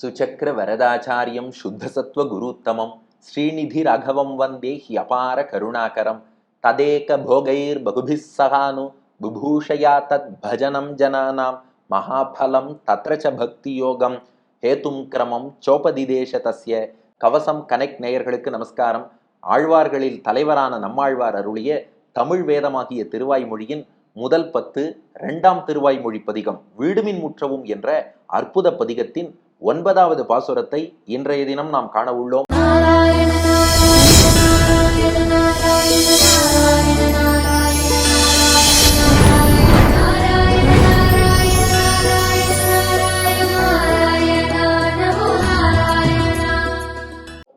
சுச்சக்கர வரதாச்சாரியம் சுத்தசத்வ குருத்தமம் ஸ்ரீநிதி ராகவம் வந்தே ஹியபார கருணாகரம் ததேக போகைர் பகுபிஸ் சகானு புபூஷயா தத் பஜனம் ஜனானாம் மகாபலம் தத்ர ச பக்தி யோகம் ஹேதும் கிரமம் சோபதிதேச தஸ்ய கவசம் கனெக்ட் நேயர்களுக்கு நமஸ்காரம் ஆழ்வார்களில் தலைவரான நம்மாழ்வார் அருளிய தமிழ் வேதமாகிய திருவாய்மொழியின் முதல் பத்து இரண்டாம் திருவாய்மொழி பதிகம் வீடுமின் முற்றவும் என்ற அற்புத பதிகத்தின் ஒன்பதாவது பாசுரத்தை இன்றைய தினம் நாம் காண உள்ளோம்.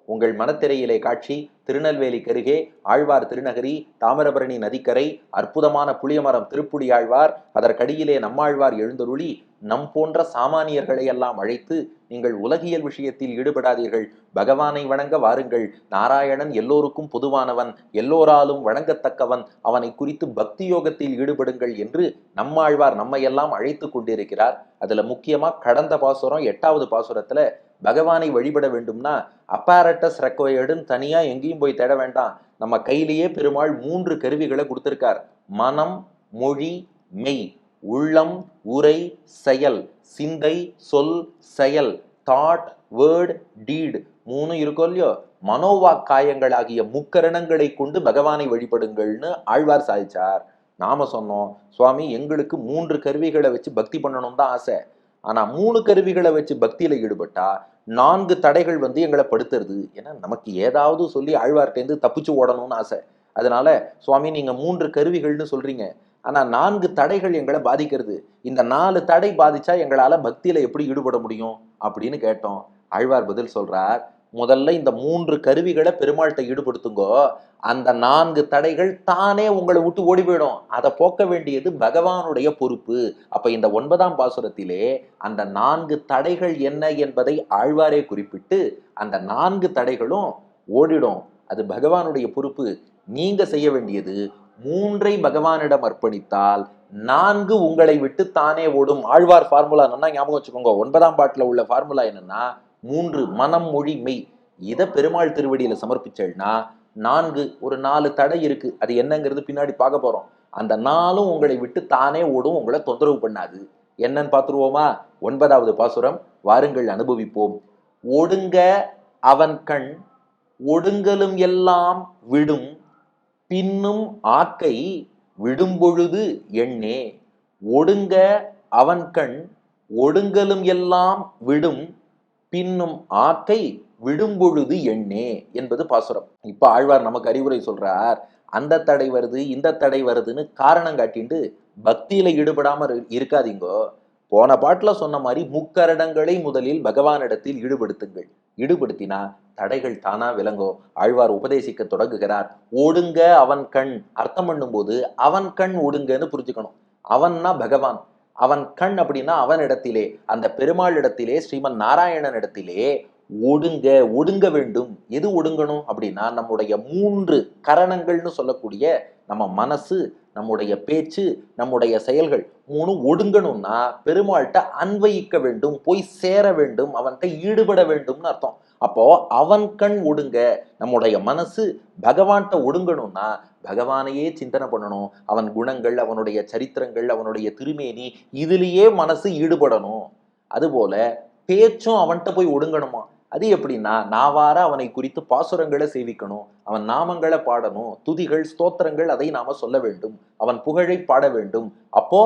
உங்கள் மனத்திரையிலே காட்சி திருநெல்வேலி கருகே ஆழ்வார் திருநகரி தாமிரபரணி நதிக்கரை அற்புதமான புளியமரம் திருப்புடி ஆழ்வார். அதற்கடியிலே நம்மாழ்வார் எழுந்தருளி நம் போன்ற சாமானியர்களை எல்லாம் அழைத்து நீங்கள் உலகியல் விஷயத்தில் ஈடுபடாதீர்கள். பகவானை வணங்க வாருங்கள். நாராயணன் எல்லோருக்கும் பொதுவானவன் எல்லோராலும் வணங்கத்தக்கவன் அவனை குறித்து பக்தி யோகத்தில் ஈடுபடுங்கள் என்று நம்மாழ்வார் நம்மையெல்லாம் அழைத்து கொண்டிருக்கிறார். அதுல முக்கியமா கடந்த பாசுரம் எட்டாவது பாசுரத்துல பகவானை வழிபட வேண்டும்னா அப்பாரட்டஸ் ரெக்வயர்டுன்னு தனியா எங்கேயும் போய் தேட வேண்டாம். நம்ம கையிலேயே பெருமாள் மூன்று கருவிகளை கொடுத்திருக்கார். மனம் மொழி மெய். உள்ளம் உரை செயல் சிந்தை சொல் செயல் தாட் வேர்ட் டீட் மூணு இருக்கும் இல்லையோ? மனோவாக்காயங்களாகிய முக்கரணங்களை கொண்டு பகவானை வழிபடுங்கள்னு ஆழ்வார் சாதிச்சார். நாம சொன்னோம் சுவாமி எங்களுக்கு மூன்று கருவிகளை வச்சு பக்தி பண்ணணும் தான் ஆசை. ஆனா மூணு கருவிகளை வச்சு பக்தியில ஈடுபட்டா நான்கு தடைகள் வந்து எங்களை படுத்துறது. ஏன்னா நமக்கு ஏதாவது சொல்லி ஆழ்வார்ட்டேருந்து தப்பிச்சு ஓடணும்னு ஆசை. அதனால சுவாமி நீங்க மூன்று கருவிகள்னு சொல்றீங்க. ஆனால் நான்கு தடைகள் எங்களை பாதிக்கிறது. இந்த நாலு தடை பாதிச்சா எங்களால் பக்தியில் எப்படி ஈடுபட முடியும் அப்படின்னு கேட்டோம். ஆழ்வார் பதில் சொல்கிறார் முதல்ல இந்த மூன்று கருவிகளை பெருமாள்கிட்ட ஈடுபடுத்துங்கோ. அந்த நான்கு தடைகள் தானே உங்களை விட்டு ஓடி போயிடும் அதை போக்க வேண்டியது பகவானுடைய பொறுப்பு. அப்ப இந்த ஒன்பதாம் பாசுரத்திலே அந்த நான்கு தடைகள் என்ன என்பதை ஆழ்வாரே குறிப்பிட்டு அந்த நான்கு தடைகளும் ஓடிடும். அது பகவானுடைய பொறுப்பு. நீங்க செய்ய வேண்டியது மூன்றை பகவானிடம் அர்ப்பணித்தால் நான்கு உங்களை விட்டு தானே ஓடும். ஆழ்வார் ஃபார்முலா நல்லா ஞாபகம் வச்சுக்கோங்க. ஒன்பதாம் பாட்டில் உள்ள ஃபார்முலா என்னன்னா மூன்று மனம் மொழி மெய். இதை பெருமாள் திருவடியில சமர்ப்பிச்சேன்னா நான்கு ஒரு நாலு தடை இருக்கு. அது என்னங்கிறது பின்னாடி பார்க்க போறோம். அந்த நாளும் உங்களை விட்டு தானே ஓடும் உங்களை தொந்தரவு பண்ணாது. என்னன்னு பார்த்துருவோமா? ஒன்பதாவது பாசுரம் வாருங்கள் அனுபவிப்போம். ஒடுங்க அவன் கண் ஒடுங்கலும் எல்லாம் விடும். பின்னும் ஆக்கை விடும்பொழுது எண்ணே ஒடுங்க அவன் கண் ஒடுங்கலும் எல்லாம் விடும் பின்னும் ஆக்கை விடும்பொழுது எண்ணே என்பது பாசுரம். இப்ப ஆழ்வார் நமக்கு அறிவுரை சொல்றார் அந்த தடை வருது இந்த தடை வருதுன்னு காரணம் காட்டிண்டு பக்தியில ஈடுபடாம இரு- இருக்காதீங்கோ. போன பாட்டுல சொன்ன மாதிரி முக்கரடங்களை முதலில் பகவானிடத்தில் ஈடுபடுத்துங்கள். ஈடுபடுத்தினா தடைகள் தானா விளங்கோ? ஆழ்வார் உபதேசிக்க தொடங்குகிறார். ஓடுங்க அவன் கண். அர்த்தம் பண்ணும்போது அவன் கண் ஓடுங்கன்னு புரிஞ்சுக்கணும். அவன்னா பகவான். அவன் கண் அப்படின்னா அவன் இடத்திலே அந்த பெருமாள் இடத்திலே ஸ்ரீமன் நாராயணன் இடத்திலே ஒடுங்க ஒடுங்க வேண்டும். எது ஒடுங்கணும் அப்படின்னா நம்முடைய மூன்று கரணங்கள்னு சொல்லக்கூடிய நம்ம மனசு நம்முடைய பேச்சு நம்முடைய செயல்கள் மூணு ஒடுங்கணும்னா பெருமாள்கிட்ட அன்வயிக்க வேண்டும் போய் சேர வேண்டும் அவன்கிட்ட ஈடுபட வேண்டும்னு அர்த்தம். அப்போ அவன் கண் ஒடுங்க நம்முடைய மனசு பகவான்கிட்ட ஒடுங்கணும்னா பகவானையே சிந்தனை பண்ணணும். அவன் குணங்கள் அவனுடைய சரித்திரங்கள் அவனுடைய திருமேனி இதுலேயே மனசு ஈடுபடணும். அதுபோல பேச்சும் அவன்கிட்ட போய் ஒடுங்கணுமா? அது எப்படின்னா நாவார அவனை குறித்து பாசுரங்களை சேவிக்கணும் அவன் நாமங்களை பாடணும் துதிகள் ஸ்தோத்திரங்கள் அதை நாம சொல்ல வேண்டும் அவன் புகழை பாட வேண்டும். அப்போ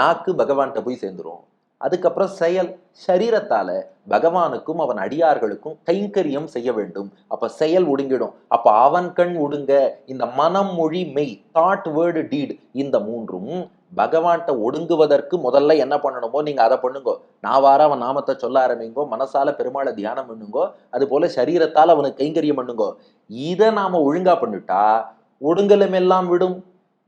நாக்கு பகவான்கிட்ட போய் சேர்ந்துரும். அதுக்கப்புறம் செயல் சரீரத்தால பகவானுக்கும் அவன் அடியார்களுக்கும் கைங்கரியம் செய்ய வேண்டும். அப்ப செயல் ஒடுங்கிடும். அப்ப அவன் கண் ஒடுங்க இந்த மனம் மொழி மெய் தாட் வேர்டு டீட் இந்த மூன்றும் பகவான்கிட்ட ஒடுங்குவதற்கு முதல்ல என்ன பண்ணணுமோ நீங்க அதை பண்ணுங்கோ. நான் வார அவன் நாமத்தை சொல்ல ஆரம்பிங்கோ மனசால பெருமாளை தியானம் பண்ணுங்கோ அது போல சரீரத்தால் அவனுக்கு கைங்கரியம் பண்ணுங்கோ. இதை நாம ஒழுங்கா பண்ணிட்டா ஒடுங்கலும் எல்லாம் விடும்.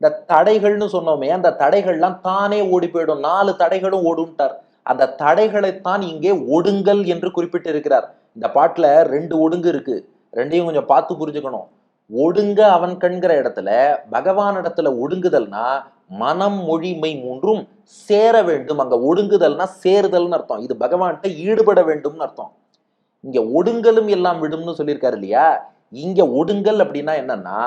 இந்த தடைகள்னு சொன்னோமே அந்த தடைகள்லாம் தானே ஓடி போயிடும். நாலு தடைகளும் ஓடுன்ட்டார் அந்த தடைகளைத்தான் இங்கே ஒடுங்கல் என்று குறிப்பிட்டு இருக்கிறார் இந்த பாட்டில் ரெண்டு ஒடுங்கு இருக்கு. ரெண்டையும் கொஞ்சம் பார்த்து புரிஞ்சுக்கணும். ஒடுங்க அவன் கண்கிற இடத்துல பகவான் இடத்துல ஒடுங்குதல்னா மனம் மொழிமை மூன்றும் சேர வேண்டும். அங்க ஒடுங்குதல்னா சேருதல்னு அர்த்தம். இது பகவான்கிட்ட ஈடுபட வேண்டும்னு அர்த்தம். இங்க ஒடுங்கலும் எல்லாம் விடும்னு சொல்லியிருக்காரு இல்லையா? இங்க ஒடுங்கல் அப்படின்னா என்னன்னா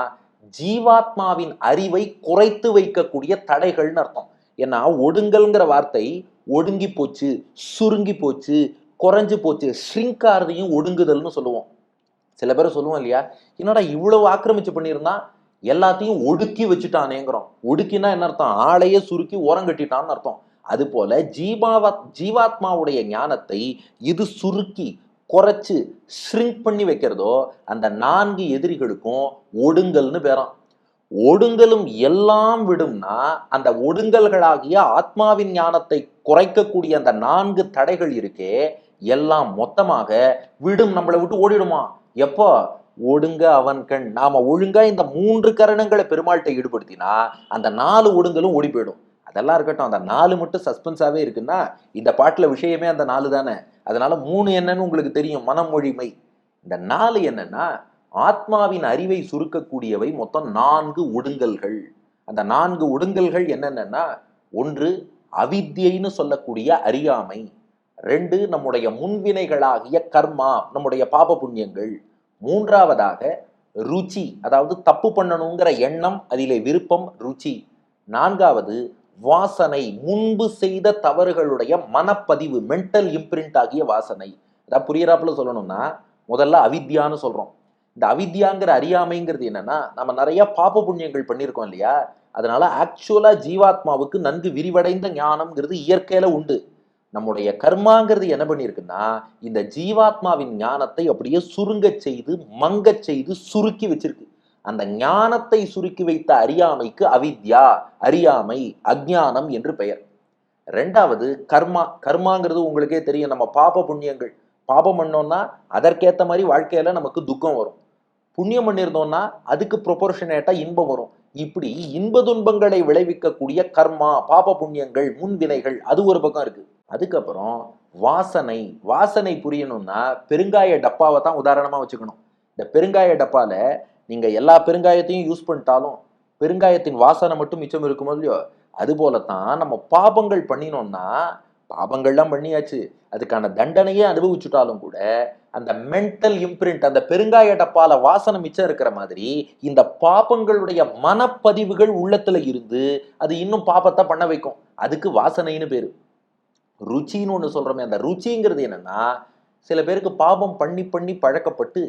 ஜீவாத்மாவின் அறிவை குறைத்து வைக்கக்கூடிய தடைகள்னு அர்த்தம். ஏன்னா ஒடுங்கல்ங்கிற வார்த்தை ஒடுங்கி போச்சு சுருங்கி போச்சு குறைஞ்சு போச்சு ஷ்ரிங்காரதையும் ஒடுங்குதல்னு சொல்லுவோம். சில பேர் சொல்லுவோம் இல்லையா என்னடா இவ்வளவு ஆக்கிரமிச்சு பண்ணியிருந்தான் எல்லாத்தையும் ஒடுக்கி வச்சுட்டானேங்கிறோம். ஒடுக்கினா என்ன அர்த்தம்? ஆளையே சுருக்கி ஓரங்கட்டிட்டான்னு அர்த்தம். அது போல ஜீவாவா ஜீவாத்மாவுடைய ஞானத்தை இது சுருக்கி குறைச்சு ஸ்ரிங்க் பண்ணி வைக்கிறதோ அந்த நான்கு எதிரிகளுக்கும் ஒடுங்கல்னு பேரான் ஒடுங்கலும் எல்லாம் விடும்னா அந்த ஒடுங்கல்களாகிய ஆத்மாவின் ஞானத்தை குறைக்கக்கூடிய அந்த நான்கு தடைகள் இருக்கே எல்லாம் மொத்தமாக விடும் நம்மளை விட்டு ஓடிடுமா? எப்போ? ஒடுங்க அவன் கண். நாம ஒழுங்கா இந்த மூன்று கரணங்களை பெருமாள்கிட்ட ஈடுபடுத்தினா அந்த நாலு ஒடுங்கலும் ஓடி போயிடும். அதெல்லாம் இருக்கட்டும். அந்த நாலு மட்டும் சஸ்பென்ஸாவே இருக்குன்னா இந்த பாட்டுல விஷயமே அந்த நாலு தானே. அதனால மூணு என்னன்னு உங்களுக்கு தெரியும். மனமொழிமை. இந்த நாலு என்னன்னா ஆத்மாவின் அறிவை சுருக்கக்கூடியவை மொத்தம் நான்கு ஒடுங்கல்கள். அந்த நான்கு ஒடுங்கல்கள் என்னென்னன்னா ஒன்று அவித்யைன்னு சொல்லக்கூடிய அறியாமை. ரெண்டு நம்முடைய முன்வினைகளாகிய கர்மா நம்முடைய பாப புண்ணியங்கள். மூன்றாவதாக ருச்சி அதாவது தப்பு பண்ணணுங்கிற எண்ணம் அதிலே விருப்பம் ருச்சி. நான்காவது வாசனை முன்பு செய்த தவறுகளுடைய மனப்பதிவு மென்டல் இம்ப்ரிண்ட் ஆகிய வாசனை. அதாவது புரியறாப்புல சொல்லணும்னா முதல்ல அவித்யான்னு சொல்றோம். இந்த அவித்யாங்கிற அறியாமைங்கிறது என்னன்னா நம்ம நிறைய பாப புண்ணியங்கள் பண்ணியிருக்கோம் இல்லையா? அதனால ஆக்சுவலா ஜீவாத்மாவுக்கு நன்கு விரிவடைந்த ஞானம்ங்கிறது இயற்கையில உண்டு. நம்முடைய கர்மாங்கிறது என்ன பண்ணியிருக்குன்னா இந்த ஜீவாத்மாவின் ஞானத்தை அப்படியே சுருங்கச் செய்து மங்கச் செய்து சுருக்கி வச்சிருக்கு. அந்த ஞானத்தை சுருக்கி வைத்த அறியாமைக்கு அவித்யா அறியாமை அஜ்ஞானம் என்று பெயர். ரெண்டாவது கர்மா கர்மாங்கிறது உங்களுக்கே தெரியும். நம்ம பாப புண்ணியங்கள் பாபம் பண்ணோம்னா அதற்கேற்ற மாதிரி வாழ்க்கையில நமக்கு துக்கம் வரும். புண்ணியம் பண்ணியிருந்தோம்னா அதுக்கு ப்ரொபோர்ஷனேட்டாக இன்பம் வரும். இப்படி இன்ப துன்பங்களை விளைவிக்கக்கூடிய கர்மா பாப புண்ணியங்கள் முன்வினைகள் அது ஒரு பக்கம் இருக்கு. அதுக்கப்புறம் வாசனை வாசனை புரியணும்னா பெருங்காய டப்பாவை தான் உதாரணமாக வச்சுக்கணும். இந்த பெருங்காய டப்பால நீங்கள் எல்லா பெருங்காயத்தையும் யூஸ் பண்ணிட்டாலும் பெருங்காயத்தின் வாசனை மட்டும் மிச்சம் இருக்குமோ இல்லையோ அது தான் நம்ம பாபங்கள் பண்ணினோம்னா பாபங்கள்லாம் பண்ணியாச்சு. அதுக்கான தண்டனையே அனுபவிச்சுட்டாலும் கூட அந்த மென்டல் இம்ப்ரிண்ட் அந்த பெருங்காய டப்பால வாசனை மிச்சம் இருக்கிற மாதிரி இந்த பாபங்களுடைய மனப்பதிவுகள் உள்ளத்துல இருந்து அது இன்னும் பாபத்தை பண்ண வைக்கும். அதுக்கு வாசனைன்னு பேரு. ருச்சின்னு ஒன்று சொல்றோமே அந்த ருச்சிங்கிறது என்னன்னா சில பேருக்கு பாபம் பண்ணி பண்ணி பழக்கப்பட்டு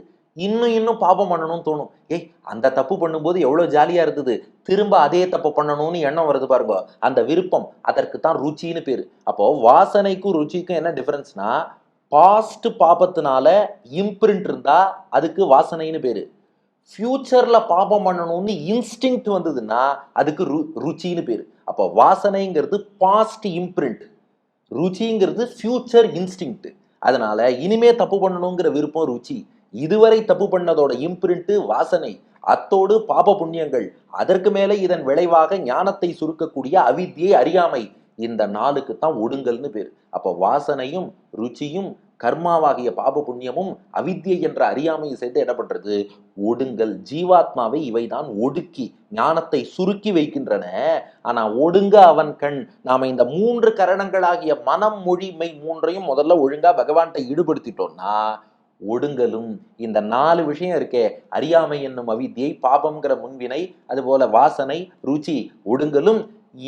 இன்னும் இன்னும் பாபம் பண்ணணும்னு தோணும். ஏய் அந்த தப்பு பண்ணும்போது எவ்வளோ ஜாலியாக இருந்தது. திரும்ப அதே தப்பு பண்ணணும்னு எண்ணம் வருது பாருங்க. அந்த விருப்பம் அதற்கு தான் ருச்சின்னு பேர். அப்போ வாசனைக்கும் ருச்சிக்கும் என்ன டிஃப்ரென்ஸ்னா பாஸ்ட் பாபத்தினால இம்ப்ரிண்ட் இருந்தா அதுக்கு வாசனைன்னு பேர். ஃப்யூச்சரில் பாபம் பண்ணணும்னு இன்ஸ்டிங்க்ட் வந்ததுன்னா அதுக்கு ரு ருச்சின்னு பேர். அப்போ வாசனைங்கிறது பாஸ்ட் இம்ப்ரிண்ட் ருச்சிங்கிறது ஃபியூச்சர் இன்ஸ்டிங்க்ட் அதனால இனிமே தப்பு பண்ணணுங்கிற விருப்பம் ருச்சி. இதுவரை தப்பு பண்ணதோட இம்ப்ரிண்ட் வாசனை அத்தோடு பாப புண்ணியங்கள் அதற்கு மேலே இதன் விளைவாக ஞானத்தை சுருக்கக்கூடிய அவித்தியை அறியாமை இந்த நாளுக்கு தான் ஒடுங்கல்னு பேர். அப்போ வாசனையும் ருச்சியும் கர்மாவாகிய பாப புண்ணியமும் அவித்யை என்ற அறியாமையை சேர்த்து என்ன பண்றது? ஒடுங்கல். ஜீவாத்மாவை இவைதான் ஒடுக்கி ஞானத்தை சுருக்கி வைக்கின்றன. ஆனா ஒடுங்க அவன் கண். நாம இந்த மூன்று கரணங்களாகிய மனம் மொழி மெய் மூன்றையும் முதல்ல ஒழுங்கா பகவான்கிட்ட ஈடுபடுத்திட்டோம்னா ஒடுங்கலும். இந்த நாலு விஷயம் இருக்கே அறியாமை என்னும் அவித்தியை பாபம்ங்கிற முன்வினை அதுபோல வாசனை ருச்சி ஒடுங்கலும்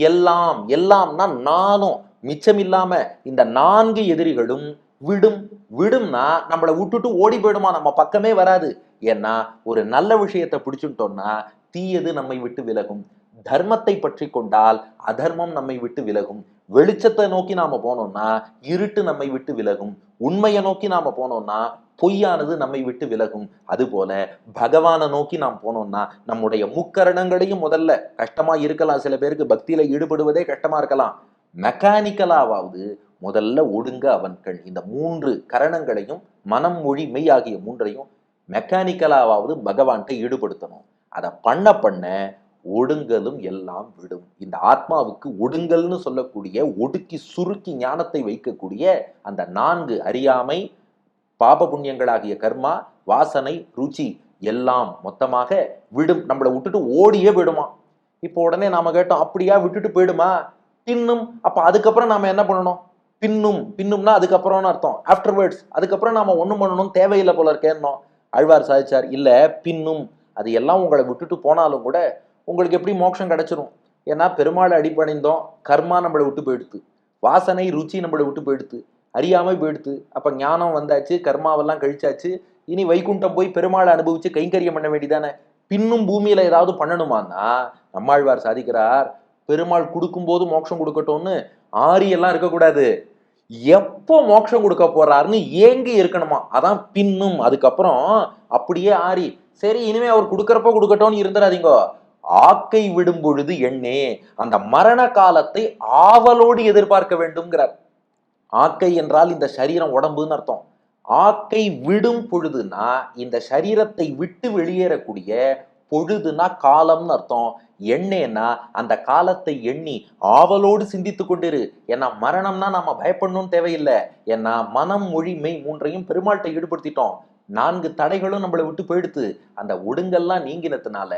எல்லாம் எல்லாம்னா நானும் மிச்சமில்லாம இந்த நான்கு எதிரிகளும் விடும். விடும்னா நம்மளை விட்டுட்டு ஓடி போயிடுமா? நம்ம பக்கமே வராது. ஏன்னா ஒரு நல்ல விஷயத்தை பிடிச்சுட்டோம்னா தீயது நம்மை விட்டு விலகும். தர்மத்தை பற்றி கொண்டால் அதர்மம் நம்மை விட்டு விலகும். வெளிச்சத்தை நோக்கி நாம போனோம்னா இருட்டு நம்மை விட்டு விலகும். உண்மையை நோக்கி நாம போனோம்னா பொய்யானது நம்மை விட்டு விலகும். அதுபோல பகவானை நோக்கி நாம் போனோம்னா நம்முடைய முக்கரணங்களையும் முதல்ல கஷ்டமா இருக்கலாம். சில பேருக்கு பக்தியில ஈடுபடுவதே கஷ்டமா இருக்கலாம். மெக்கானிக்கலாவது முதல்ல ஒடுங்க அவன் கண். இந்த மூன்று கரணங்களையும் மனம் மொழி மெய் ஆகிய மூன்றையும் மெக்கானிக்கலாவது பகவான்கிட்ட ஈடுபடுத்தணும். அதை பண்ண பண்ண ஒடுங்கலும் எல்லாம் விடும். இந்த ஆத்மாவுக்கு ஒடுங்கல்னு சொல்லக்கூடிய ஒடுக்கி சுருக்கி ஞானத்தை வைக்கக்கூடிய அந்த நான்கு அறியாமை பாப புண்ணியங்களாகிய கர்மா வாசனை ருச்சி எல்லாம் மொத்தமாக விடும். நம்மளை விட்டுட்டு ஓடியே விடுமா இப்போ உடனே நாம கேட்டோம் அப்படியா விட்டுட்டு போயிடுமா? பின்னும் அப்ப அதுக்கப்புறம் நாம என்ன பண்ணணும்? பின்னும் பின்னும்னா அதுக்கப்புறம்னு அர்த்தம். ஆஃப்டர்வேர்ட்ஸ் அதுக்கப்புறம் நாம ஒன்றும் பண்ணணும் தேவையில்லை போல இருக்கேன்னோம் ஆழ்வார் சாதிச்சார் இல்ல பின்னும் அது எல்லாம் உங்களை விட்டுட்டு போனாலும் கூட உங்களுக்கு எப்படி மோட்சம் கிடைச்சிரும்? ஏன்னா பெருமாளை அடிப்படைந்தோம் கர்மா நம்மளை விட்டு போயிடுத்து. வாசனை ருச்சி நம்மளை விட்டு போயிடுத்து. அறியாமல் போயிடுத்து. அப்போ ஞானம் வந்தாச்சு கர்மாவெல்லாம் கழிச்சாச்சு. இனி வைகுண்டம் போய் பெருமாளை அனுபவிச்சு கைங்கரியம் பண்ண வேண்டியதானே? பின்னும் பூமியில ஏதாவது பண்ணணுமான்னா நம்மாழ்வார் சாதிக்கிறார் பெருமாள் கொடுக்கும்போது மோட்சம் கொடுக்கட்டும்னு ஆரி எல்லாம் இருக்கக்கூடாது. எப்போ மோட்சம் கொடுக்க போறாருன்னு ஏங்கி இருக்கணுமா? அதான் பின்னும் அதுக்கப்புறம் அப்படியே ஆரி சரி இனிமே அவர் கொடுக்கறப்ப கொடுக்கட்டும்னு இருந்துடாதீங்க ஆக்கை விடும் பொழுது எண்ணே அந்த மரண காலத்தை ஆவலோடு எதிர்பார்க்க வேண்டும்ங்கிறார். ஆக்கை என்றால் இந்த சரீரம் உடம்புன்னு அர்த்தம். ஆக்கை விடும் பொழுதுனா இந்த சரீரத்தை விட்டு வெளியேறக்கூடிய பொழுதுனா காலம்னு அர்த்தம். எண்ணேன்னா அந்த காலத்தை எண்ணி ஆவலோடு சிந்தித்து கொண்டிரு. ஏன்னா மரணம்னா நாம பயப்படணும்னு தேவையில்லை. ஏன்னா மனம் மொழி மெய் மூன்றையும் பெருமாள்கிட்ட ஈடுபடுத்திட்டோம். நான்கு தடைகளும் நம்மளை விட்டு போயிடுத்து. அந்த ஒடுங்கெல்லாம் நீங்கினதுனால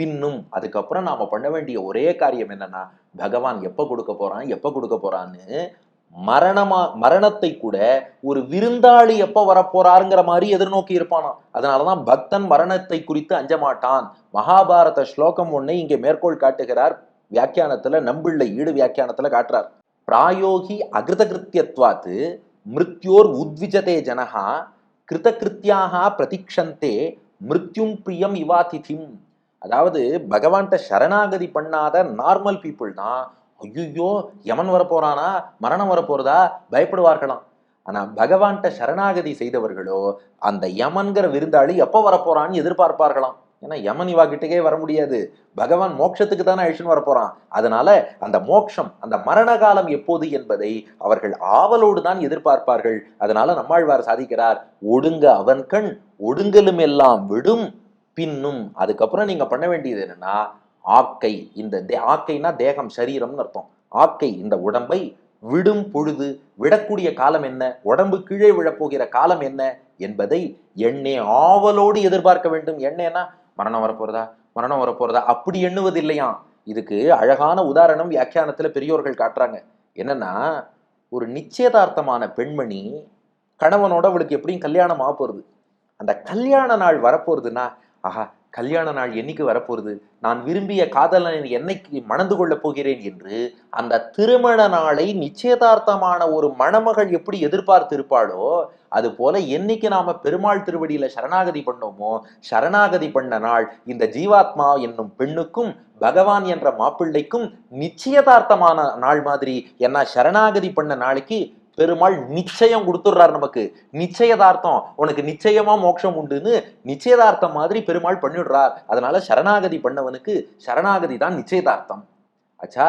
பின்னும் அதுக்கப்புறம் நாம பண்ண வேண்டிய ஒரே காரியம் என்னன்னா பகவான் எப்ப கொடுக்க போறான் எப்ப கொடுக்க போறான்னு மரணமா மரணத்தை கூட ஒரு விருந்தாளி எப்ப வரப்போறாருங்கிற மாதிரி எதிர்நோக்கி இருப்பானாம். அதனாலதான் பக்தன் மரணத்தை குறித்து அஞ்ச மாட்டான் மகாபாரத ஸ்லோகம் ஒன்னை இங்கே மேற்கோள் காட்டுகிறார். வியாக்கியானத்துல நம்பிள்ளை ஈடு வியாக்கியானத்துல காட்டுறார். பிராயோகி அகிருதகிருத்தியத்வாத்து மிருத்யோர் உத்விஜதே ஜனகா கிருதகிருத்தியாக பிரதிக்ஷந்தே மிருத்யும் பிரியம் இவாதிதிம். அதாவது பகவான்கிட்ட சரணாகதி பண்ணாத நார்மல் பீப்புள் தான் ஐயோ யமன் வரப்போறானா? மரணம் வரப்போறதா? பயப்படுவார்களாம். ஆனா பகவான்கிட்ட சரணாகதி செய்தவர்களோ அந்த யமன்கிற விருந்தாளி எப்போ வரப்போறான்னு எதிர்பார்ப்பார்களாம். ஏன்னா யமன் இவா கிட்டக்கே வர முடியாது. பகவான் மோட்சத்துக்கு தானே அழிச்சுன்னு வரப்போறான். அதனால அந்த மோட்சம் அந்த மரண காலம் எப்போது என்பதை அவர்கள் ஆவலோடு தான் எதிர்பார்ப்பார்கள். அதனால நம்மாழ்வார் சாதிக்கிறார் ஒடுங்க அவன் கண் ஒடுங்கலும் எல்லாம் விடும். பின்னும் அதுக்கப்புறம் நீங்க பண்ண வேண்டியது என்னன்னா ஆக்கை இந்த தே ஆக்கைனா தேகம் சரீரம்னு அர்த்தம். ஆக்கை இந்த உடம்பை விடும் பொழுது விடக்கூடிய காலம் என்ன? உடம்பு கீழே விழப்போகிற காலம் என்ன என்பதை எண்ணே ஆவலோடு எதிர்பார்க்க வேண்டும். எண்ணேனா மரணம் வரப்போறதா? மரணம் வரப்போறதா? அப்படி எண்ணுவதில்லையாம் இதுக்கு அழகான உதாரணம் வியாக்கியானத்துல பெரியோர்கள் காட்டுறாங்க. என்னன்னா ஒரு நிச்சயதார்த்தமான பெண்மணி கணவனோட அவளுக்கு எப்படியும் கல்யாணம் ஆக போறது அந்த கல்யாண நாள் வரப்போறதுன்னா ஆஹா கல்யாண நாள் என்னைக்கு வரப்போகுது? நான் விரும்பிய காதலனை என்னைக்கு மணந்து கொள்ளப் போகிறேன் என்று அந்த திருமண நாளை நிச்சயதார்த்தமான ஒரு மணமகள் எப்படி எதிர்பார்த்திருப்பாளோ அது போல என்னைக்கு நாம பெருமாள் திருவடியில சரணாகதி பண்ணோமோ சரணாகதி பண்ண நாள் இந்த ஜீவாத்மா என்னும் பெண்ணுக்கும் பகவான் என்ற மாப்பிள்ளைக்கும் நிச்சயதார்த்தமான நாள் மாதிரி என்ன சரணாகதி பண்ண நாளைக்கு பெருமாள் நிச்சயம் கொடுத்துடுறாரு நமக்கு. நிச்சயதார்த்தம் உனக்கு நிச்சயமா மோட்சம் உண்டுன்னு நிச்சயதார்த்தம் மாதிரி பெருமாள் பண்ணிடுறார். அதனால சரணாகதி பண்ணவனுக்கு சரணாகதி தான் நிச்சயதார்த்தம். ஆச்சா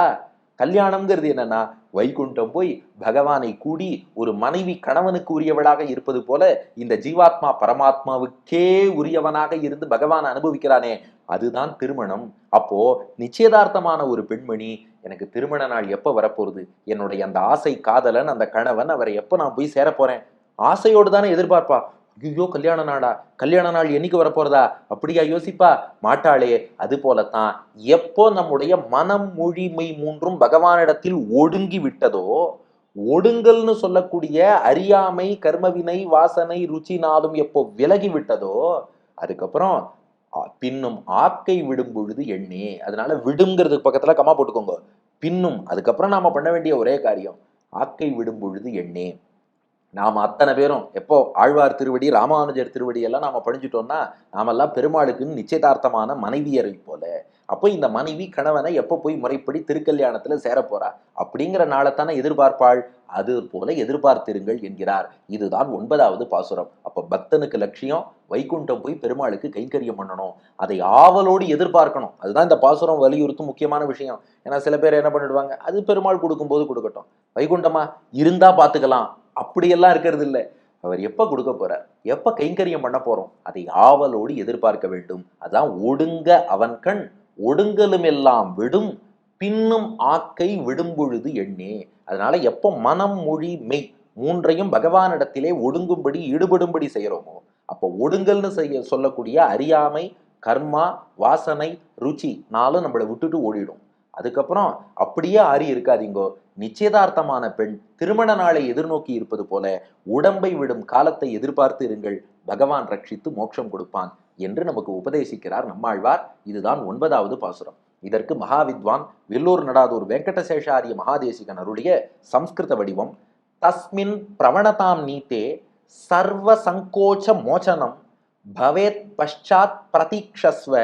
கல்யாணம்ங்கிறது என்னன்னா வைகுண்டம் போய் பகவானை கூடி ஒரு மனைவி கணவனுக்கு உரியவளாக இருப்பது போல இந்த ஜீவாத்மா பரமாத்மாவுக்கே உரியவனாக இருந்து பகவான் அனுபவிக்கிறானே அதுதான் திருமணம். அப்போ நிச்சயதார்த்தமான ஒரு பெண்மணி எனக்கு திருமண நாள் எப்ப வரப்போகுது என்னுடைய அந்த ஆசை காதலன் அந்த கணவன் அவரை எப்போ நான் போய் சேரப்போறேன் ஆசையோடு தானே எதிர்பார்ப்பா? ஐயோ கல்யாண நாடா கல்யாண நாள் என்னைக்கு வரப்போறதா? அப்படியா யோசிப்பா. மாட்டாளே அது போலத்தான். எப்போ நம்முடைய மனம் மொழிமை மூன்றும் பகவானிடத்தில் ஒடுங்கி விட்டதோ ஒடுங்கல்னு சொல்லக்கூடிய அறியாமை கர்மவினை வாசனை ருச்சி நாளும் எப்போ விலகி விட்டதோ அதுக்கப்புறம் பின்னும் ஆக்கை விடும் பொழுது எண்ணே. அதனால விடுங்கிறதுக்கு பக்கத்துல கமா போட்டுக்கோங்க. பின்னும் அதுக்கப்புறம் நாம பண்ண வேண்டிய ஒரே காரியம் ஆக்கை விடும் பொழுது எண்ணே. நாம் அத்தனை பேரும் எப்போ ஆழ்வார் திருவடி ராமானுஜர் திருவடி எல்லாம் படிஞ்சிட்டோம்னா நாமெல்லாம் பெருமாளுக்குன்னு நிச்சயதார்த்தமான மனைவியரை போல. அப்போ இந்த மனைவி கணவனை எப்போ போய் முறைப்படி திருக்கல்யாணத்தில் சேரப்போறா? அப்படிங்கிற நாளைத்தானே எதிர்பார்ப்பாள். அது போல எதிர்பார்த்திருங்கள் என்கிறார். இதுதான் ஒன்பதாவது பாசுரம். அப்போ பக்தனுக்கு லட்சியம் வைகுண்டம் போய் பெருமாளுக்கு கைங்கரியம் பண்ணணும். அதை ஆவலோடு எதிர்பார்க்கணும். அதுதான் இந்த பாசுரம் வலியுறுத்தும் முக்கியமான விஷயம். ஏன்னா சில பேர் என்ன பண்ணிடுவாங்க? அது பெருமாள் கொடுக்கும்போது கொடுக்கட்டும். வைகுண்டமா? இருந்தா பார்த்துக்கலாம். அப்படியெல்லாம் இருக்கிறது இல்லை அவர் எப்போ கொடுக்க போகிறார் எப்போ கைங்கரியம் பண்ண போகிறோம் அதை ஆவலோடு எதிர்பார்க்க வேண்டும். அதான் ஒடுங்க அவன் கண். ஒடுங்கலும் எல்லாம் விடும். பின்னும் ஆக்கை விடும்பொழுது எண்ணே. அதனால எப்போ மனம் மொழி மெய் மூன்றையும் பகவானிடத்திலே ஒடுங்கும்படி ஈடுபடும்படி செய்கிறோமோ அப்போ ஒடுங்கல்னு செய்ய சொல்லக்கூடிய அறியாமை கர்மா வாசனை ருச்சி நாளும் நம்மளை விட்டுட்டு ஓடிடும். அதுக்கப்புறம் அப்படியே ஆறி இருக்காதீங்கோ. நிச்சயதார்த்தமான பெண் திருமண நாளை எதிர்நோக்கி இருப்பது போல உடம்பை விடும் காலத்தை எதிர்பார்த்து இருங்கள். பகவான் ரட்சித்து மோட்சம் கொடுப்பான் என்று நமக்கு உபதேசிக்கிறார் நம்மாழ்வார். இதுதான் ஒன்பதாவது பாசுரம். இதற்கு மகாவித்வான் வில்லூர் நடாதூர் வெங்கடசேஷாரிய மகாதேசிகன் அருளிய சம்ஸ்கிருத வடிவம். தஸ்மின் பிரவணதாம் நீத்தே சர்வ சங்கோச்ச மோச்சனம் பவேத் பஷாத் பிரதீக்ஷஸ்வ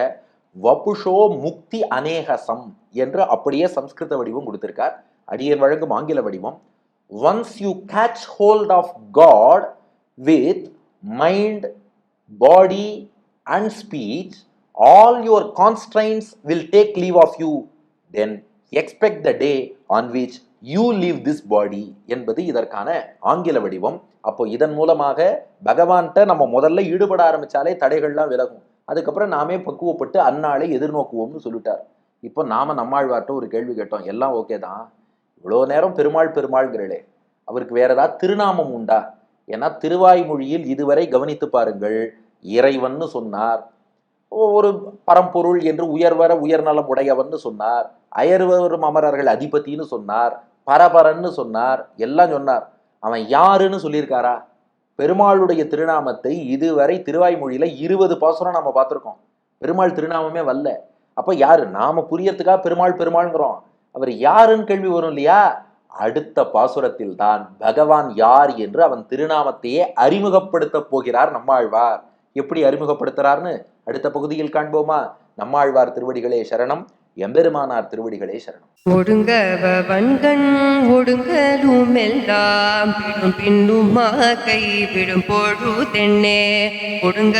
வபுஷோ முக்தி அநேகசம் என்று அப்படியே சம்ஸ்கிருத வடிவம் கொடுத்திருக்கார். அடியர் வழங்கும் ஆங்கில வடிவம். Once you catch hold of God with mind body and speech all your constraints will take leave of you then expect the day on which you leave this body என்பது இதற்கான ஆங்கில வடிவம். அப்போ இதன் மூலமாக பகவான்கிட்ட நம்ம முதல்ல ஈடுபட ஆரம்பிச்சாலே தடைகள்லாம் விலகும். அதுக்கப்புறம் நாமே பக்குவப்பட்டு அந்நாளை எதிர்நோக்குவோம்னு சொல்லிட்டார். இப்போ நாம நம்மாழ்வார்ட்ட ஒரு கேள்வி கேட்டோம். எல்லாம் ஓகே தான். இவ்வளோ நேரம் பெருமாள் பெருமாள்கிறளே அவருக்கு வேற ஏதாவது திருநாமம் உண்டா? ஏன்னா திருவாய்மொழியில் இதுவரை கவனித்து பாருங்கள். இறைவன்னு சொன்னார். ஒரு பரம்பொருள் என்று உயர்வர உயர்நலம் உடையவன் சொன்னார். அயர்வரும் அமரர்கள் அதிபதினு சொன்னார். பரபரன்னு சொன்னார். எல்லாம் சொன்னார். அவன் யாருன்னு சொல்லியிருக்காரா? பெருமாளுடைய திருநாமத்தை இதுவரை திருவாய்மொழியில இருபது பாசுரம் நம்ம பார்த்துருக்கோம். பெருமாள் திருநாமமே வரல அப்போ யாரு? நாம புரியறதுக்காக பெருமாள் பெருமாள்ங்கிறோம். அவர் யாருன்னு கேள்வி வரும் இல்லையா? அடுத்த பாசுரத்தில் தான் பகவான் யார் என்று அவன் திருநாமத்தையே அறிமுகப்படுத்த போகிறார் நம்மாழ்வார். எப்படி அறிமுகப்படுத்துறார்னு? அடுத்த பகுதியில் காண்போமா? நம்மாழ்வார் திருவடிகளே சரணம். எம்பெருமானார் திருவடிகளே சரணம். ஒடுங்க வன்கண் ஒடுங்கலும் எல்லாம் விடும் பின்னுமா கைவிடும் பொழு தென்னே ஒடுங்க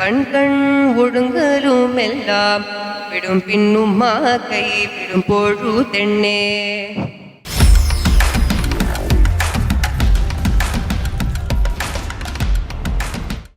வன்கண் ஒடுங்கலும் எல்லாம் விடும் பின்னுமா கைவிடும் பொழு தென்னே